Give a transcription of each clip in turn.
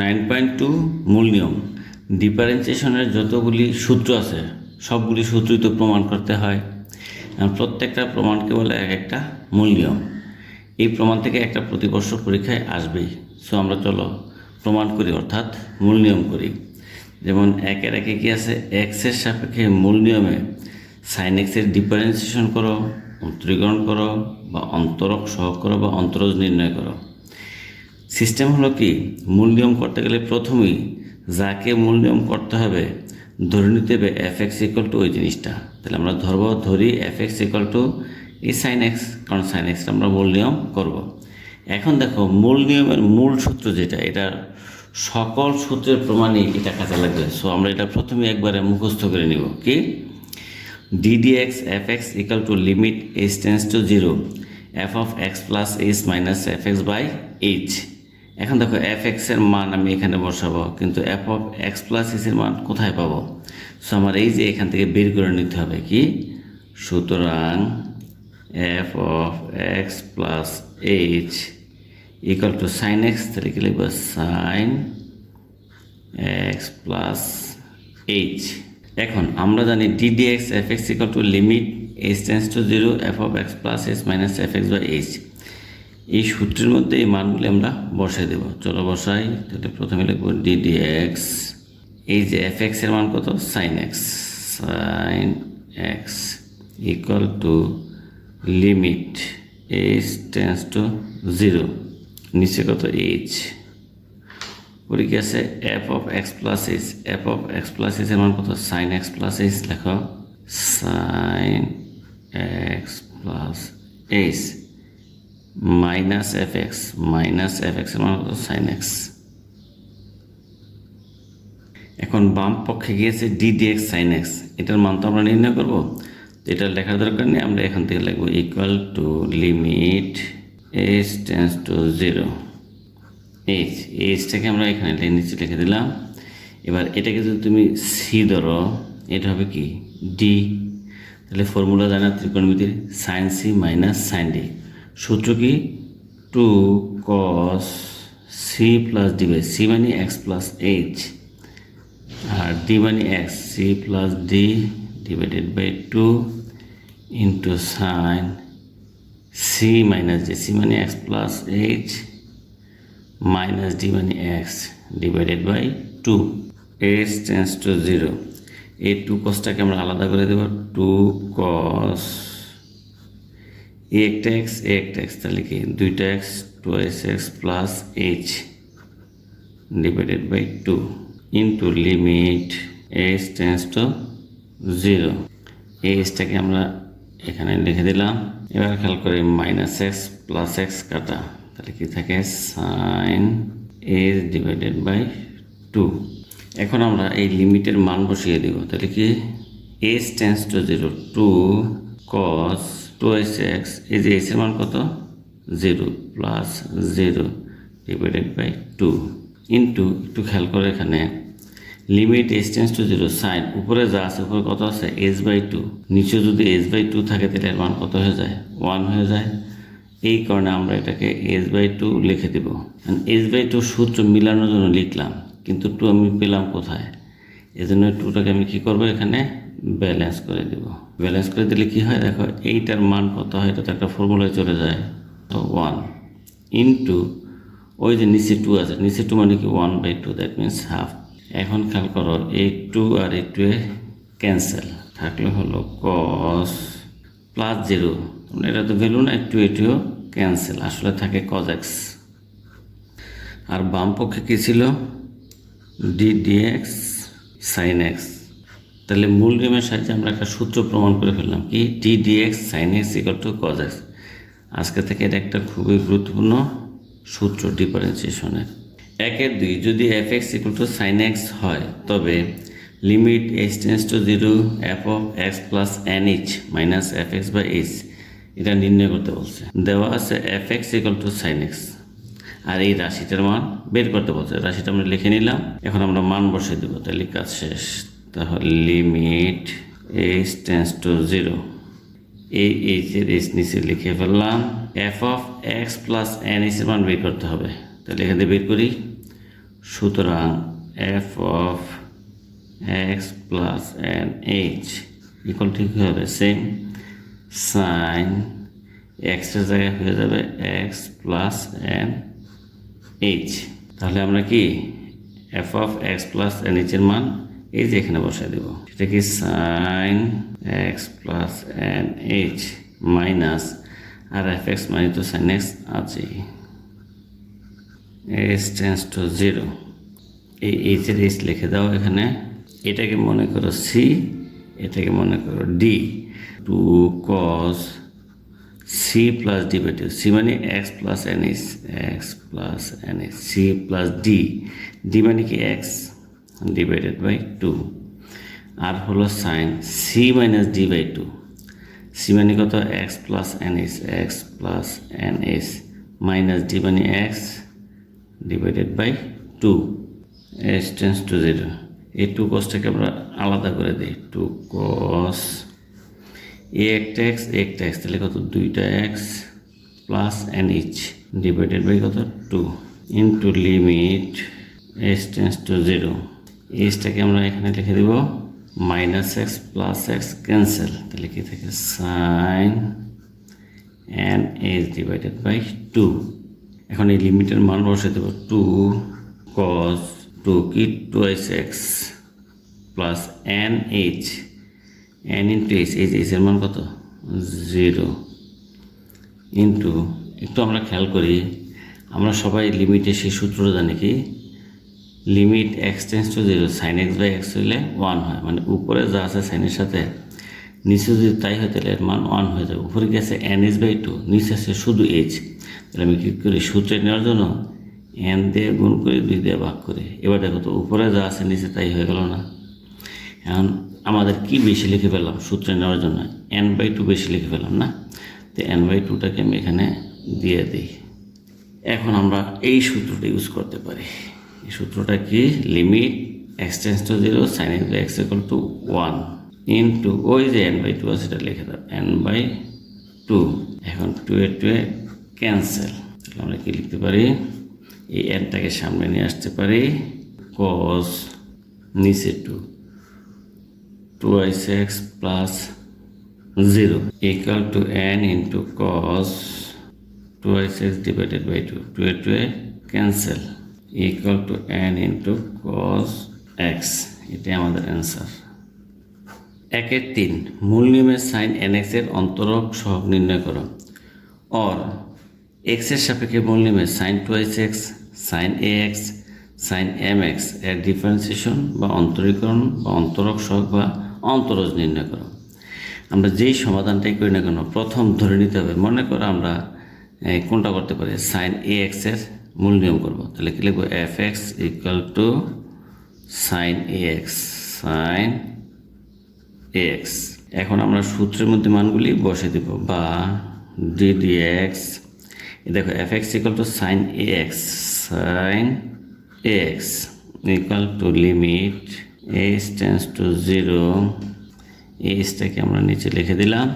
Nine point two মূল নিয়ম। ডিফারেন্সিয়েশনের যতগুলি সূত্র আছে, সবগুলি সূত্রই তো প্রমাণ করতে হয়। প্রত্যেকটা প্রমাণকে বলে এক একটা মূল নিয়ম। এই প্রমাণ থেকে একটা প্রতিবর্ষ পরীক্ষায় আসবেই। সো আমরা চলো প্রমাণ করি, অর্থাৎ মূল নিয়ম করি। যেমন একের একে কি আছে? এক্সের সাপেক্ষে মূল নিয়মে সাইন এক্সের ডিফারেন্সিয়েশন করো অন্তরীকরণ করো, বা অন্তরক সহগ করো, বা অন্তরজ নির্ণয় করো। সিস্টেম হলো কি? মূল নিয়ম করতে গেলে প্রথমেই যাকে মূল নিয়ম করতে হবে, ধরে নিতে হবে এফ এক্স ইকুয়াল টু ওই জিনিসটা। তাহলে আমরা ধরবো, ধরি এফ এক্স ইকুয়াল টু এই সাইন এক্স কারণ সাইন এক্সটা আমরা মূল নিয়ম করব। এখন দেখো, মূল নিয়মের মূল সূত্র যেটা, এটা সকল সূত্রের প্রমাণই এটা কাজে লাগবে। সো আমরা এটা প্রথমে একবারে মুখস্থ করে নিব। কি? ddx fx equal to limit h tends to 0 f of x plus h minus fx by h এখন দেখো এফ এক্সের মান আমি এখানে বসাবো, কিন্তু f of x plus s এর মান কোথায় পাবো? সো আমার এই যে এখান থেকে বের করে নিতে হবে কি? সুতরাং f of x plus h equal to sine x তাহলে কি লিখব? সাইন এক্স প্লাস এইচ এখন আমরা জানি d d x f x equal to limit h tends to zero f of x plus h minus f x by h এই সূত্রের মধ্যে এই মানগুলি আমরা বসাই দেবো। চলো বসাই, তাহলে প্রথমে লিখব ডি এক্স এই যে এফ এক্সের মান কত? Sine x sine x equal to limit h tends to zero নিচে কত? এইচ পরে কি আছে? F of x plus h f of x plus h এর মান কত? সাইন এক্স প্লাস এইচ লেখো। Sine x plus h minus f x minus f x মান কত সাইন এক্স এখন বাম পক্ষে গিয়েছে ডিডি এক্স সাইন এক্স এটার মান তো আমরা নির্ণয় করব। তো এটা লেখার দরকার নেই, আমরা এখান থেকে লিখব equal to limit h tends to zero h এইচটাকে আমরা এখানে নিচে লিখে দিলাম। এবার এটাকে যদি তুমি সি ধরো, এটা হবে কি? ডি তাহলে ফর্মুলা জানা ত্রিকোণমিতির sine c minus sine d সূত্র কি two cos c plus d by c মানে এক্স প্লাস এইচ আর ডি মানে x c plus d divided by two into sine c minus d c মানে x plus h minus d মানে x divided by two s tends to zero এই two কসটাকে আমরা আলাদা করে দেব two কস এ একটা এক্স এ একটা এক্স তাহলে কি? দুইটা x two s x plus h divided by two into limit s tends to zero এই এসটাকে আমরা এখানে লিখে দিলাম। এবার খেয়াল করে মাইনাস এক্স প্লাস এক্স কাটা। তাহলে কি থাকে? Sine s divided by two এখন আমরা এই লিমিটের মান বসিয়ে দেব। তাহলে কি? S tends to zero two cos two s x এই যে এসের মান কত? Zero plus zero divided by two into একটু খেয়াল করে এখানে limit s tends to zero sine উপরে যা আছে, উপরে কত আছে? এস বাই টু নিচে যদি এস বাই টু থাকে, তাহলে এর মান কত হয়ে যায়? ওয়ান হয়ে যায়। এই কারণে আমরা এটাকে এস বাই টু লিখে দেব। এস বাই টু সূত্র মিলানোর জন্য লিখলাম, কিন্তু টু আমি পেলাম কোথায়? এই জন্য টুটাকে আমি কী করব এখানে? ব্যালেন্স করে দেব। ব্যালেন্স করে দিলে কি হয়? দেখো, এইটার মান কত হয়? এটা তো একটা ফর্মুলায় চলে যায়। তো ওয়ান ইন্টু ওই যে নিচে টু আছে। নিচে টু মানে কি? One by two that means half এখন খেয়াল করো এই টু আর এই টু এ ক্যান্সেল থাকলে হলো কস প্লাস জিরো এটা তো ভ্যালু না টু এটিও ক্যান্সেল আসলে থাকে কজ এক্স আর বাম পক্ষে কী ছিল? ডি ডিএক্স সাইন এক্স তাহলে মূল নিয়মের সাহায্যে আমরা একটা সূত্র প্রমাণ করে ফেললাম কি? D d x sine x equal to cos x আজকে থেকে এটা একটা খুবই গুরুত্বপূর্ণ সূত্র ডিফারেন্সিয়েশনের। একের দুই, যদি f x equal to sine x হয়, তবে limit h tends to zero f of x plus n h minus f x by h এটা নির্ণয় করতে বলছে। দেওয়া আছে f x equal to sine x আর এই রাশিটার মান বের করতে বলছে। রাশিটা আমরা লিখে নিলাম। এখন আমরা মান বসিয়ে দেবো। তাহলে কাজ শেষ। তাহলে limit h tends to zero এই এইচ এর এইচ নিচে লিখে ফেললাম f of x plus n h এর মান বের করতে হবে। তাহলে এখান থেকে বের করি। সুতরাং f of x plus n h equal ঠিক হবে? সেম সাইন এক্সের জায়গায় হয়ে যাবে এক্স প্লাস এন এইচ তাহলে আমরা কি? F of x plus n এইচের মান এই যে এখানে বসাই দেব। সেটা কি sine x plus n h minus আর এফ এক্স মানে তো সাইন এক্স আছেই। এস টেন্স টু জিরো এই এইচের এইচ লিখে দাও এখানে। এটাকে মনে করো সি এটাকে মনে করো d two cos c plus d by two c মানে x plus n h x plus n h c plus d d মানে কি এক্স ডিভাইডেড বাই টু আর হলো sine c minus d by two c মানে কত? X plus n h x plus n h minus d মানে x divided by two s tends to zero এই two কসটাকে আমরা আলাদা করে দিই। টু কস এ একটা এক্স একটা এক্স তাহলে কত? দুইটা x plus n h divided by কত? Two into limit s tends to zero এইচটাকে আমরা এখানে লিখে দিব minus x plus x cancel তাহলে কি থাকে? Sine n h divided by two এখন এই লিমিটের মান বসে দেবো টু কস টু কি? Two s x plus n h n into h h এইচের মান কত? জিরো ইন্টু একটু আমরা খেয়াল করি, আমরা সবাই লিমিটে সেই সূত্রটা জানি কি? Limit x to zero sine x by x হইলে ওয়ান হয় মানে উপরে যা আছে সাইনের সাথে, নিচে যদি তাই হয় তাহলে এর মান ওয়ান হয়ে যাবে। উপরে গেছে এন এস বাই টু নিচে আছে শুধু এইচ তাহলে আমি কী করি? সূত্রে নেওয়ার জন্য এন দিয়ে গুণ করে দুই দিয়ে ভাগ করি। এবার দেখো তো, উপরে যা আছে নিচে তাই হয়ে গেল না। এখন আমাদের কি বেশি লিখে ফেললাম? সূত্রে নেওয়ার জন্য এন বাই টু বেশি লিখে ফেললাম না? তো এন বাই টুটাকে আমি এখানে দিয়ে দিই। এখন আমরা এই সূত্রটা ইউজ করতে পারি। এই সূত্রটা কি? Limit x tends to zero sine x x equal to one into ওই যে এন বাই টু আছে সেটা লিখে দাও এন বাই টু এখন two a two a cancel তাহলে আমরা কি লিখতে পারি? এই এনটাকে সামনে নিয়ে আসতে পারি কস নিচে two two ice x plus zero equal to n into cos two ice x divided by two two a two a cancel equal to n into cos x এটাই আমাদের অ্যান্সার একের তিন, মূল নিয়মের সাইন এন এক্সের অন্তরক সহগ নির্ণয় করো। অর এক্সের সাপেক্ষে মূল নিয়মের sine two x sine a x sine m এক্সের ডিফারেন্সিয়েশন বা অন্তরীকরণ বা অন্তরক সহগ বা অন্তরজ নির্ণয় করো। আমরা যেই সমাধানটাই করি না কেন, প্রথম ধরে নিতে হবে। মনে করো আমরা কোনটা করতে পারি? সাইন এ এক্সের মূল নিয়ম করব। তাহলে কি লিখব? F x equal to sine a x sine x এখন আমরা সূত্রের মধ্যে মানগুলি বসে দেব। বা ডি ডি এক্স দেখো f x equal to sine a x sine x equal to limit h tends to zero এইচটাকে আমরা নিচে লিখে দিলাম।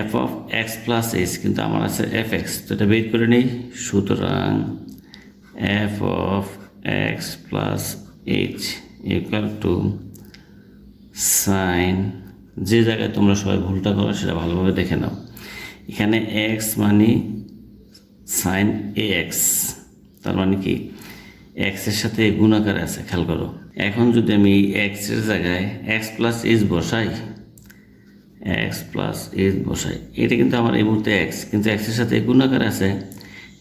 F of x plus h কিন্তু আমার আছে এফ এক্স তো এটা বের করে নিই। সুতরাং f of x plus h equal to sine যে জায়গায় তোমরা সবাই ভুলটা করো, সেটা ভালোভাবে দেখে নাও। এখানে এক্স মানে সাইন এ এক্স তার মানে কি? এক্সের সাথে গুণাকার আছে, খেয়াল করো। এখন যদি আমি এক্সের জায়গায় এক্স প্লাস এইচ বসাই এক্স প্লাস এইচ বসাই। এটা কিন্তু আমার এই মুহূর্তে এক্স, কিন্তু এক্সের সাথে গুণাকার আছে,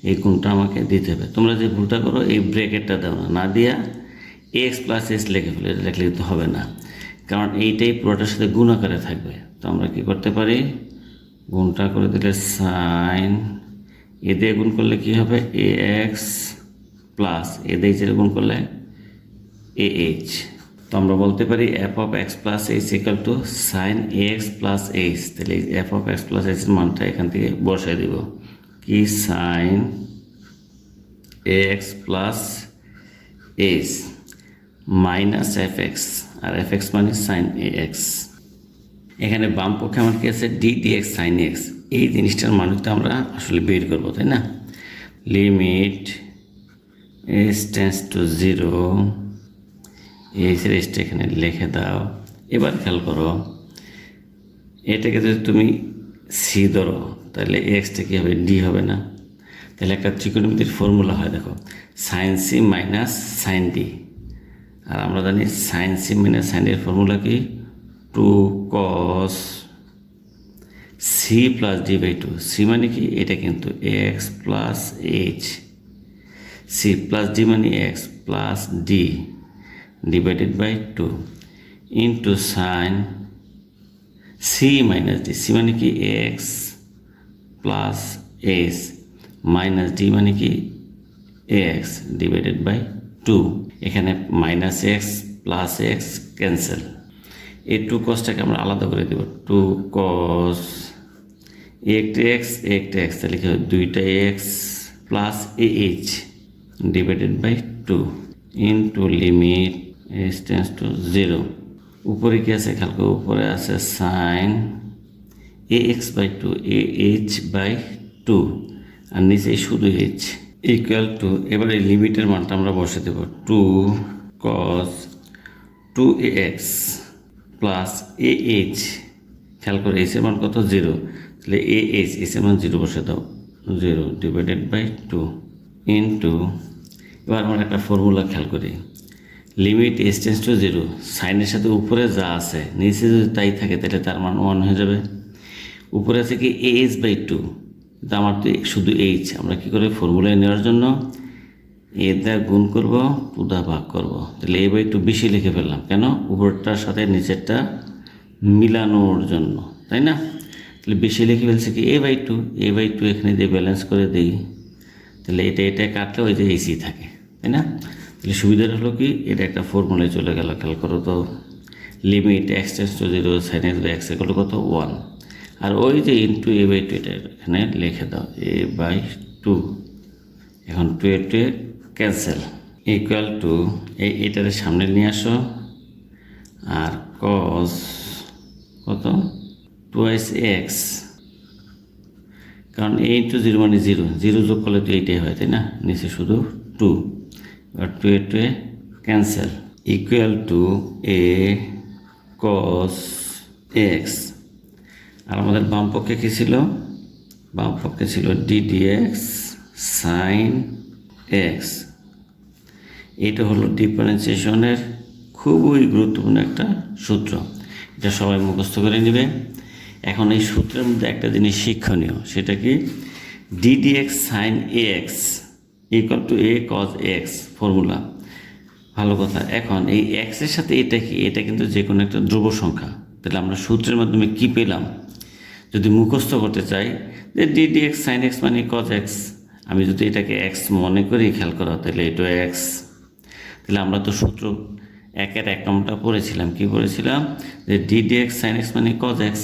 এই গুণটা আমাকে দিতে হবে। তোমরা যে ভুলটা করো, এই ব্রেকেটটা দাও না। না দিয়া এক্স প্লাস এস লিখে ফেলে, লিখলে কিন্তু হবে না। কারণ এইটাই পুরোটার সাথে গুণ আকারে থাকবে। তো আমরা কি করতে পারি? গুণটা করে দিলে সাইন, এ দিয়ে গুণ করলে কি হবে? এ এক্স প্লাস এ দিয়ে গুণ করলে এ এইচ। তো আমরা বলতে পারি f of x plus h equal to sine a x plus h তাহলে এফ অফ এক্স প্লাস এইচের মানটা এখান থেকে বসাই দিব। কি? Sine a x plus h minus f x R f x মানে সাইন এ এক্স এখানে বাম পক্ষে আমার কি আছে? D d x sine x এই জিনিসটার মানটা আমরা আসলে বের করব, তাই না? Limit s tends to zero এই সিরিজটা এখানে লিখে দাও। এবার খেয়াল করো, এটাকে যদি তুমি সি ধরো, তাহলে এক্সটা কী হবে? ডি হবে না। তাহলে একটা ত্রিকোণমিতির ফর্মুলা হয়, দেখো। Sine c minus sine d আর আমরা জানি সাইন সি মাইনাস সাইন ডির ফর্মুলা কি? Two cos c plus d by two c মানে কি? এটা কিন্তু x plus h c plus d মানে x plus d divided by two into sine c minus d c মানে কি x plus h minus d মানে কি x divided by two এখানে minus x plus x cancel এই two কসটাকে আমরা আলাদা করে দেব। টু কস একটা এক্স একটা এক্স তাহলে কি হবে? দুইটা x plus h divided by two in two limit s tends to zero উপরে কি আছে? খেয়াল করো উপরে আছে sine a x by two a h by two আর নিচে শুধু এইচ ইকুয়াল টু এবার এই লিমিটের মানটা আমরা বসে দেব two cos two a x plus a h খেয়াল করে এইচের মান কত? জিরো তাহলে এ এইচ এইচের মান জিরো বসে দাও। Zero divided by two into এবার আমরা একটা ফর্মুলা খেয়াল করি। লিমিট টেন্স টু জিরো সাইনের সাথে উপরে যা আছে, নিচে যদি তাই থাকে, তাহলে তার মান ওয়ান হয়ে যাবে। উপরে আছে কি এ এইচ বাই টু কিন্তু আমার তো শুধু এইচ আমরা কী করে ফর্মুলায় নেওয়ার জন্য? এ দা গুণ করব টু দা ভাগ করব। তাহলে এ বাই টু বেশি লিখে ফেললাম। কেন? উপরটার সাথে নিচেরটা মিলানোর জন্য। তাই না? তাহলে বেশি লিখে ফেলছে কি? A by two a by two এখানে দিয়ে ব্যালেন্স করে দিই। তাহলে এটা এটা কাটলে ওই যে এসি থাকে। তাই না? তাহলে সুবিধাটা হলো কি? এটা একটা ফর্মুলায় চলে গেল, খেয়াল করো তো। Limit x tends to zero sine x by x এগুলো কত? ওয়ান আর ওই যে ইন্টু এ বাই টু এটা এখানে লিখে দাও এ বাই টু এখন two a two a cancel equal to এই এটার সামনে নিয়ে আসো। আর কস কত? টুয়াইস এক্স কারণ এই টু জিরো মানে জিরো জিরো যোগ করলে তো এইটাই হয়, তাই না? নিচে শুধু two a two a cancel equal to a cos x আর আমাদের বাম পক্ষে কী ছিল? বাম পক্ষে ছিল ডিডিএক্স সাইন এক্স এটা হলো ডিফারেন্সিয়েশনের খুবই গুরুত্বপূর্ণ একটা সূত্র। এটা সবাই মুখস্থ করে নেবে। এখন এই সূত্রের মধ্যে একটা জিনিস শিক্ষণীয়, সেটা কি? D d x sine a x equal to a cos x formula ভালো কথা। এখন এই এক্সের সাথে এটা কি? এটা কিন্তু যে কোনো একটা ধ্রুব সংখ্যা। তাহলে আমরা সূত্রের মাধ্যমে কি পেলাম? যদি মুখস্থ করতে চাই, যে d d x sine x মানে কজ এক্স আমি যদি এটাকে এক্স মনে করি, খেয়াল করা, তাহলে এটা এক্স তাহলে আমরা তো সূত্র একের এক পড়েছিলাম। কি পড়েছিলাম? যে d d x sine x মানে কজ এক্স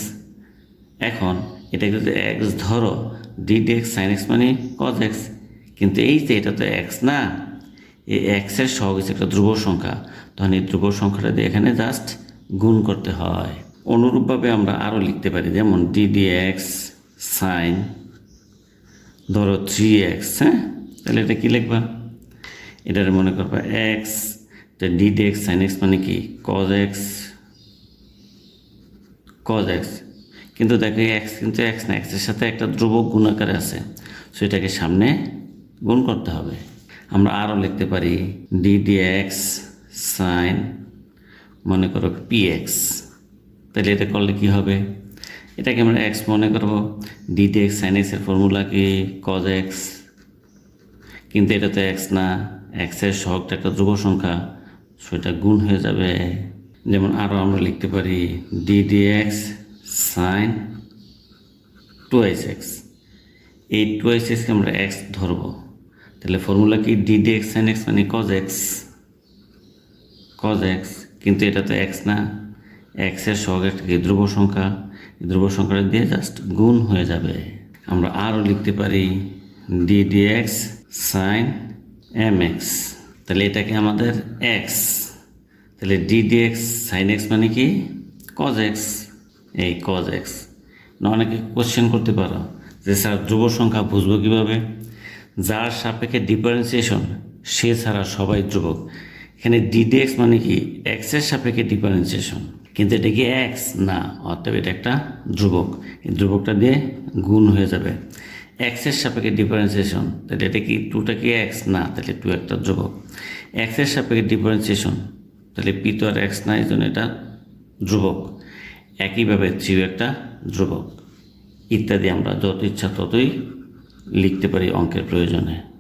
এখন এটাকে যদি এক্স ধরো। D d x sine x মানে কজ এক্স কিন্তু এই যে এটা তো এক্স না, এই এক্সের সহগ হচ্ছে একটা ধ্রুব সংখ্যা। তখন এই ধ্রুব সংখ্যাটা দিয়ে এখানে জাস্ট গুণ করতে হয়। অনুরূপভাবে আমরা আরও লিখতে পারি, যেমন ডিডি এক্স সাইন ধরো থ্রি এক্স হ্যাঁ? তাহলে এটা কী লিখবা? এটার মনে করবা এক্স তো ডিডি এক্স সাইন এক্স মানে কি? কজ এক্স কজ এক্স কিন্তু দেখো এক্স কিন্তু এক্স না এক্সের সাথে একটা ধ্রুবক গুণাকারে আছে। সো এটাকে সামনে গুণ করতে হবে। আমরা আরও লিখতে পারি ডি ডি এক্স সাইন মনে করো পি এক্স তাহলে এটা করলে কি হবে? এটাকে আমরা এক্স মনে করব ডিডি এক্স সাইন এক্সের ফর্মুলা কি কজ এক্স কিন্তু এটা তো এক্স না এক্সের সহগটা একটা ধ্রুব সংখ্যা, সেটা গুণ হয়ে যাবে। যেমন আরও আমরা লিখতে পারি d d x sine twice x এই টুয়াইস এক্সকে আমরা এক্স ধরবো। তাহলে ফর্মুলা কি? D d x sine x মানে কজ এক্স কজ এক্স কিন্তু এটা তো এক্স না। এক্সের সহগ একটা ধ্রুব সংখ্যা। ধ্রুব সংখ্যাটা দিয়ে জাস্ট গুণ হয়ে যাবে। আমরা আরও লিখতে পারি d d x sine m x তাহলে এটাকে আমাদের এক্স তাহলে ডিডি এক্স সাইন এক্স মানে কি? কজ এক্স এই কজ এক্স না অনেকে কোশ্চেন করতে পারো যে স্যার ধ্রুব সংখ্যা বুঝব কীভাবে? যার সাপেক্ষে ডিফারেন্সিয়েশন সে ছাড়া সবাই ধ্রুবক। এখানে ডিডিএক্স মানে কি? এক্সের সাপেক্ষে ডিফারেন্সিয়েশন কিন্তু এটা কি এক্স না অর্থাৎ এটা একটা ধ্রুবক। এই ধ্রুবকটা দিয়ে গুণ হয়ে যাবে। এক্সের সাপেক্ষে ডিফারেন্সিয়েশন তাহলে এটা কি টুটা কি এক্স না, তাহলে টু একটা ধ্রুবক। এক্সের সাপেক্ষে ডিফারেন্সিয়েশন তাহলে পি তো আর এক্স না, এই জন্য এটা ধ্রুবক। একইভাবে থ্রিও একটা ধ্রুবক। ইত্যাদি আমরা যত ইচ্ছা ততই লিখতে পারি অঙ্কের প্রয়োজনে।